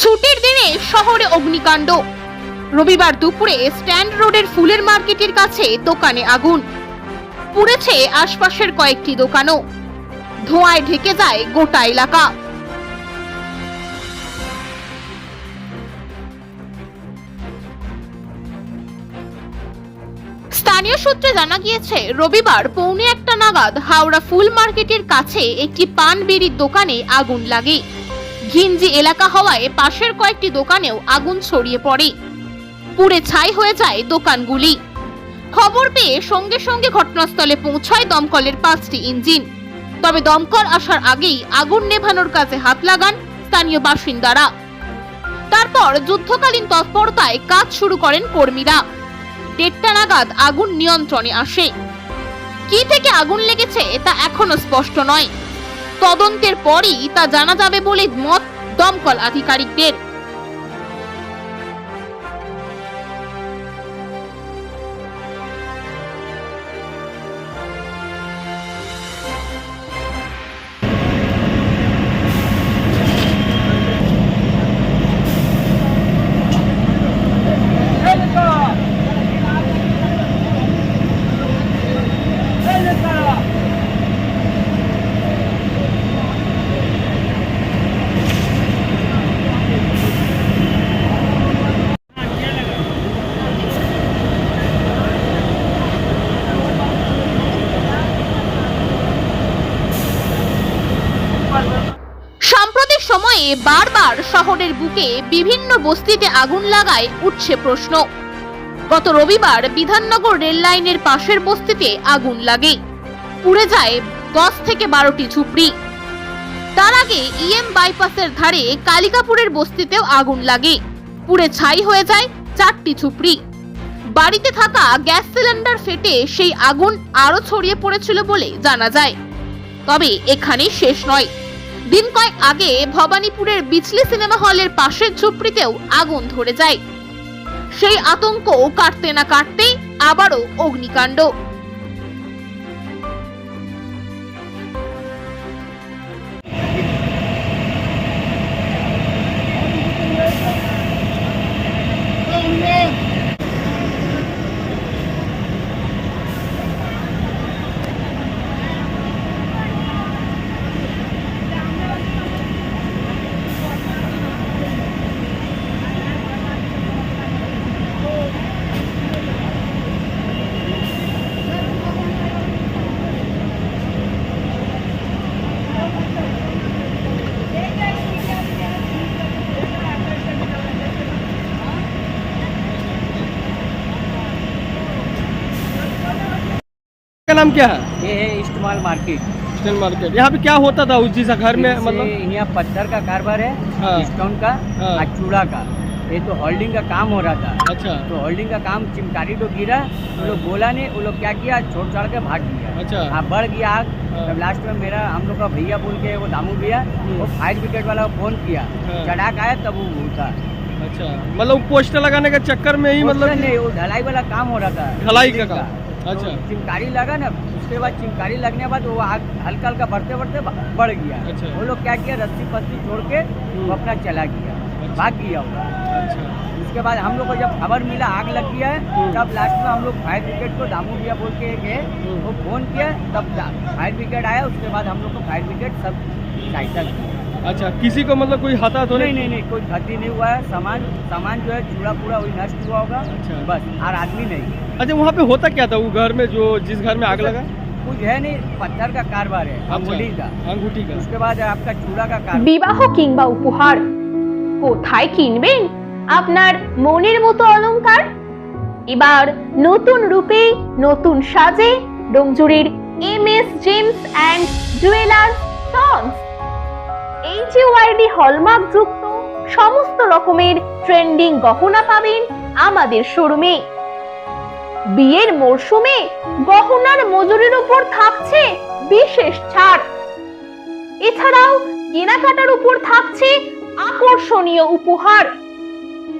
ছুটির দিনে শহরে অগ্নিকাণ্ড। রবিবার দুপুরে স্ট্যান্ড রোডের ফুলের মার্কেটের কাছে দোকানে আগুন। পুড়েছে আশপাশের কয়েকটি দোকানও। ধোঁয়ায় ঢেকে যায় গোটা এলাকা। স্থানীয় সূত্রে জানা গিয়েছে, রবিবার পৌনে একটা নাগাদ হাওড়া ফুল মার্কেটের কাছে একটি পান বিড়ির দোকানে আগুন লাগে। ঘিঞ্জি এলাকা হওয়ায় পাশের কয়েকটি দোকানেও আগুন ছড়িয়ে পড়ে। পুড়ে ছাই হয়ে যায় দোকানগুলি। খবর পেয়ে সঙ্গে সঙ্গে ঘটনাস্থলে পৌঁছায় দমকলের পাঁচটি ইঞ্জিন। তবে দমকল আসার আগেই আগুন নেভানোর কাজে হাত লাগান স্থানীয় বাসিন্দারা। তারপর যুদ্ধকালীন তৎপরতায় কাজ শুরু করেন কর্মীরা। দেড়টা নাগাদ আগুন নিয়ন্ত্রণে আসে। কি থেকে আগুন লেগেছে তা এখনও স্পষ্ট নয়। তদন্তের পরই তা জানা যাবে বলে মত দমকল আধিকারিকদের। বারবার শহরের বুকে বিভিন্ন বস্তিতে আগুন লাগায় উঠছে প্রশ্ন। গত রবিবার বিধাননগর রেল লাইনের পাশের বস্তিতে আগুন লাগে। পুড়ে যায় দশ থেকে বারোটি ঝুপড়ি। তার আগে ইএম বাইপাসের ধারে কালিকাপুরের বস্তিতেও আগুন লাগে। পুড়ে ছাই হয়ে যায় চারটি ঝুপড়ি। বাড়িতে থাকা গ্যাস সিলিন্ডার ফেটে সেই আগুন আরও ছড়িয়ে পড়েছিল বলে জানা যায়। তবে এখানেই শেষ নয়। দিন কয়েক আগে ভবানীপুরের বিচলি সিনেমা হলের পাশের ঝুপড়িতেও আগুন ধরে যায়। সেই আতঙ্ক কাটতে না কাটতেই আবারও অগ্নিকাণ্ড। का नाम क्या है? ये है इस्तेमाल मार्केट स्टेन मार्केट यहाँ पे क्या होता था उस जिस घर में मतलब? यहाँ पत्थर का कारोबार हाँ। है। स्टोन का हाँ। और चूड़ा का। ये तो होल्डिंग का काम हो रहा था। अच्छा। तो होल्डिंग का काम चिमकारी तो गिरा वो लोग बोला नहीं वो लोग क्या किया छोड़ छाड़ के भाग गया अच्छा। बढ़ गया आग तब लास्ट में मेरा हम लोग का भैया बोल के वो दामू भैया वो फायर ब्रिगेड वाला फ़ोन किया हाँ। चढ़ाक आया तब वो उठा अच्छा मतलब पोस्टर लगाने के चक्कर में ही मतलब नहीं वो ढलाई वाला काम हो रहा था ढलाई का काम। अच्छा। तो चिमकारी लगा ना उसके बाद चिमकारी लगने के बाद वो आग हल्का हल्का बढ़ते बढ़ते बढ़ गया अच्छा। वो लोग क्या किया रस्सी पस्सी छोड़ के वो अपना चला गया अच्छा। भाग गया अच्छा उसके बाद हम लोग को जब खबर मिला आग लग गया है हम्म। तब लास्ट में हम लोग फायर ब्रिगेड को दामू भैया बोल के गए हम्म। वो फोन किया तब फायर ब्रिगेड आया उसके बाद हम लोग को फायर ब्रिगेड सब सहायता की अच्छा किसी को मतलब कोई हता तो नहीं नहीं नहीं कोई क्षति नहीं हुआ है सामान सामान जो है चूड़ा पूरा वही नष्ट हुआ होगा अच्छा। बस और आदमी नहीं अच्छा वहाँ पे होता क्या था वो घर में जो जिस घर में आग लगा कुछ है नहीं पत्थर का कारोबार है अंगूठी का अच्छा, अंगूठी का उसके बाद आपका चूड़ा का कार বিবাহ কিংবা উপহার কোথায় কিনবেন আপনার মনের মতো অলংকার? এবার নতুন রূপে, নতুন সাজে ডোমজুরির M S gems and jewellers sons. HUID hallmark যুক্ত সমস্ত রকমের ট্রেন্ডিং গহনা পাবেন আমাদের শোরুমে। বিয়ের মরশুমে গহনার মজুরির উপর থাকছে বিশেষ ছাড়। এছাড়াও কেনাকাটার উপর থাকছে আকর্ষণীয় উপহার।